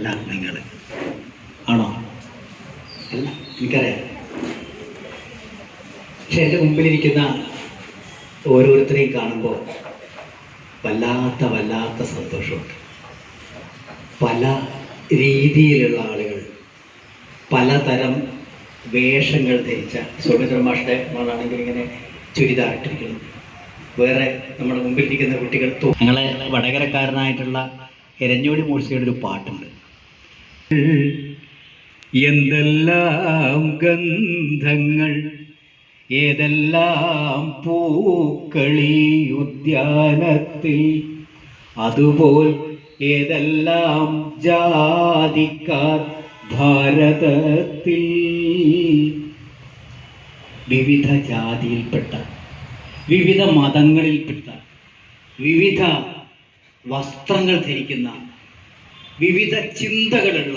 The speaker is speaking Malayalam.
അല്ല നിങ്ങൾ. ആണോ? അല്ല എനിക്കറിയാം. പക്ഷെ എന്റെ മുമ്പിലിരിക്കുന്ന ഓരോരുത്തരെയും കാണുമ്പോൾ വല്ലാത്ത വല്ലാത്ത സന്തോഷമുണ്ട്. പല രീതിയിലുള്ള ആളുകൾ പലതരം വേഷങ്ങൾ ധരിച്ച സൗമിത്ര മാഷ്ടെ നമ്മളാണെങ്കിൽ ഇങ്ങനെ ചുരിദാർ ഇട്ടിരിക്കുന്നു വേറെ നമ്മുടെ മുമ്പിലിരിക്കുന്ന കുട്ടികൾ ഞങ്ങളെ വടകരക്കാരനായിട്ടുള്ള എരഞ്ഞോടി മൂർച്ചയുടെ ഒരു പാട്ടുണ്ട്. എന്തെല്ലാം ഗന്ധങ്ങൾ ഏതെല്ലാം പൂക്കളി ഉദ്യാനത്തിൽ അതുപോൽ ഏതെല്ലാം ജാതിക്കാർ ഭാരതത്തിൽ. വിവിധ ജാതിയിൽപ്പെട്ട വിവിധ മതങ്ങളിൽപ്പെട്ട വിവിധ വസ്ത്രങ്ങൾ ധരിക്കുന്ന വിവിധ ചിന്തകളുള്ള